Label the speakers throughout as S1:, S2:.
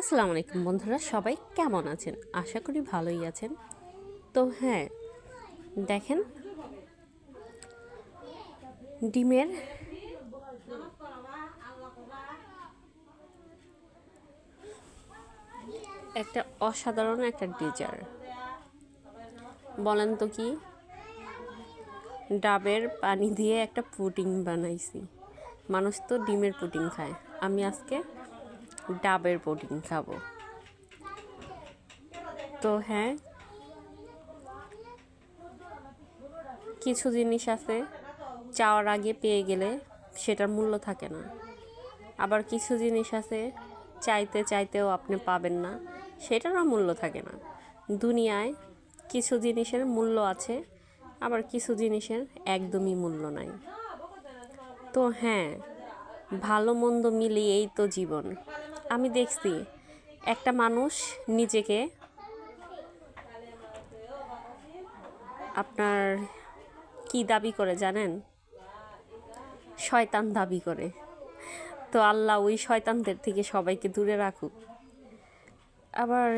S1: আসসালামু আলাইকুম বন্ধুরা, সবাই কেমন আছেন? আশা করি ভালোই আছেন। তো হ্যাঁ দেখেন, ডিমের একটা অসাধারণ একটা ডিজার বলেন তো কি, ডাবের পানি দিয়ে একটা পুডিং বানাইছি। মানুষ তো ডিমের পুডিং খায়। আমি আজকে ডাবের পুডিং খাব। তো হ্যাঁ কিছু জিনিস আছে চাওয়ার আগে পেয়ে গেলে সেটার মূল্য থাকে না। আবার কিছু জিনিস আছে চাইতে চাইতেও আপনি পাবেন না, সেটারও মূল্য থাকে না। দুনিয়ায় কিছু জিনিসের মূল্য আছে, আবার কিছু জিনিসের একদমই মূল্য নাই। তো হ্যাঁ ভালো মন্দ মিলিয়েই তো জীবন। আমি দেখছি, একটা মানুষ নিজেকে আপনার কি দাবি করে জানেন? শয়তান দাবি করে। তো আল্লাহ ওই শয়তানদের থেকে সবাইকে দূরে রাখুক। আবার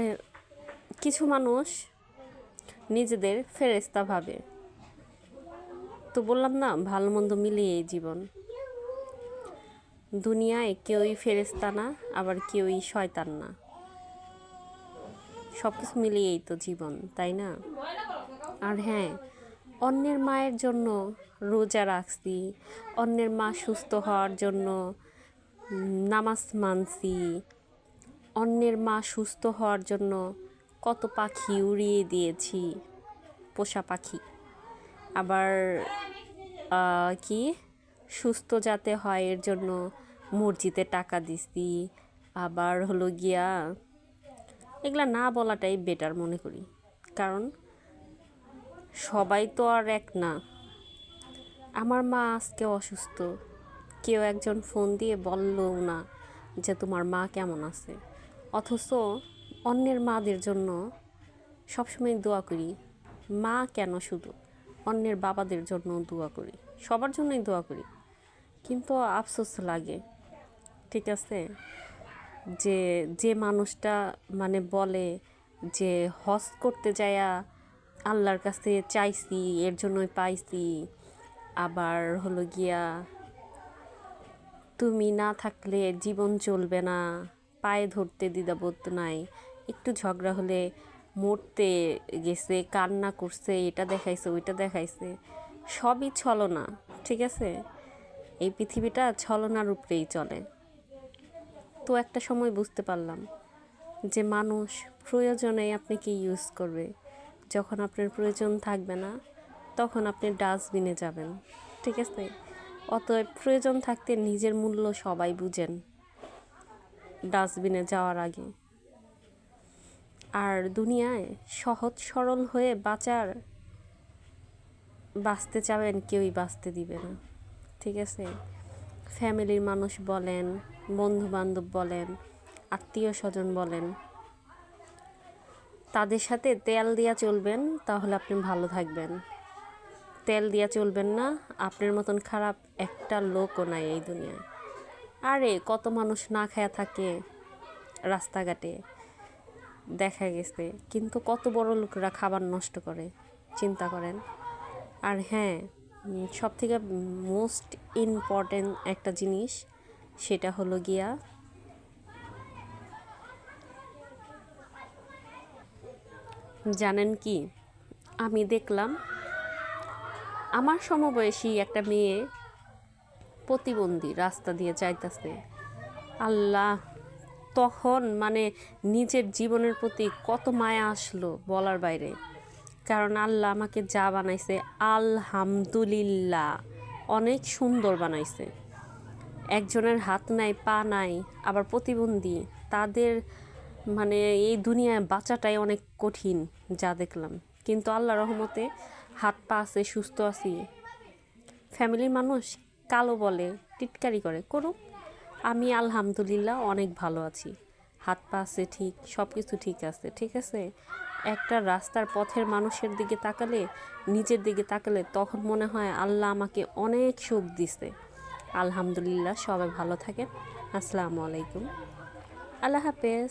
S1: কিছু মানুষ নিজেদের ফেরেস্তা ভাবে। তো বললাম না, ভালো মন্দ মিলিয়ে জীবন। দুনিয়ায় কেউই ফেরেস্তা না, আবার কেউই শয়তান না। সব কিছু মিলিয়েই তো জীবন, তাই না? আর হ্যাঁ অন্যের মায়ের জন্য রোজা রাখছি, অন্যের মা সুস্থ হওয়ার জন্য নামাজ মানছি, অন্যের মা সুস্থ হওয়ার জন্য কত পাখি উড়িয়ে দিয়েছি, পোষা পাখি। আবার কি? সুস্থ যাতে হয় এর জন্য মসজিদে টাকা দিছি, আবার হলো গিয়া এগুলা না বলাটাই বেটার মনে করি। কারণ সবাই তো আর এক না। আমার মা আজকে অসুস্থ। কেউ একজন ফোন দিয়ে বললও না যে তোমার মা কেমন আছে। অথচ অন্যের মাদের জন্য সবসময় দোয়া করি, মা কেন শুধু? অন্যের বাবাদের জন্য দোয়া করি, সবার জন্যই দোয়া করি। কিন্তু আফসোস লাগে ঠিক আছে? যে যে মানুষটা মানে বলে যে, হজ করতে যায়া আল্লাহর কাছে চাইছি, এর জন্যই পাইছি। আবার হলো গিয়া, তুমি না থাকলে জীবন চলবে না, পায়ে ধরতে দ্বিধাবোধ নাই। একটু ঝগড়া হলে মরতে গেছে, কান্না করছে, এটা দেখাইছে, ওইটা দেখাইছে। সবই ছলনা, ঠিক আছে? এই পৃথিবীটা ছলনার উপরেই চলে। তো একটা সময় বুঝতে পারলাম যে মানুষ প্রয়োজনে আপনাকে ইউজ করবে। যখন আপনার প্রয়োজন থাকবে না, তখন আপনি ডাস্টবিনে যাবেন, ঠিক আছে? অতএব প্রয়োজন থাকতে নিজের মূল্য সবাই বুঝেন ডাস্টবিনে যাওয়ার আগে। আর দুনিয়ায় সহজ সরল হয়ে বাঁচার, বাঁচতে চাবেন কেউই বাঁচতে দিবে না, ঠিক আছে? ফ্যামিলির মানুষ বলেন বন্ধু বান্ধব বলেন আত্মীয় স্বজন বলেন, তাদের সাথে তেল দিয়া চলবেন, তাহলে আপনি ভালো থাকবেন। তেল দিয়া চলবেন না, আপনার মতন খারাপ একটা লোকও নাই এই দুনিয়ায়। আরে, কত মানুষ না খায়া থাকে রাস্তাঘাটে, দেখা গেছে, কিন্তু কত বড় লোকরা খাবার নষ্ট করে, চিন্তা করেন। আর হ্যাঁ সব থেকে মোস্ট ইম্পর্টেন্ট একটা জিনিস, সেটা হলো গিয়া জানেন কি? আমি দেখলাম আমার সমবয়সী একটা মেয়ে প্রতিবন্ধী রাস্তা দিয়ে যাইতেছে। আল্লাহ, তখন মানে নিজের জীবনের প্রতি কত মায়া আসলো বলার বাইরে। কারণ আল্লাহ আমাকে যা বানাইছে, আলহামদুলিল্লাহ, অনেক সুন্দর বানাইছে। একজনের হাত নাই, পা নাই, আবার প্রতিবন্ধী, তাদের মানে এই দুনিয়ায় বাঁচাটাই অনেক কঠিন, যা দেখলাম। কিন্তু আল্লাহ রহমতে হাত, পা আছে, সুস্থ আছি। ফ্যামিলির মানুষ কালো বলে, টিটকারি করে, করুক। আমি আলহামদুলিল্লাহ অনেক ভালো আছি। হাত, পা আছে, ঠিক সব কিছু ঠিক আছে ঠিক আছে? একটা রাস্তার পথের মানুষের দিকে তাকালে, নিজের দিকে তাকালে তখন মনে হয় আল্লাহ আমাকে অনেক সুখ দিছে। আলহামদুলিল্লাহ, সবাই ভালো থাকেন। আসসালামু আলাইকুম। আল্লাহ হাফেজ।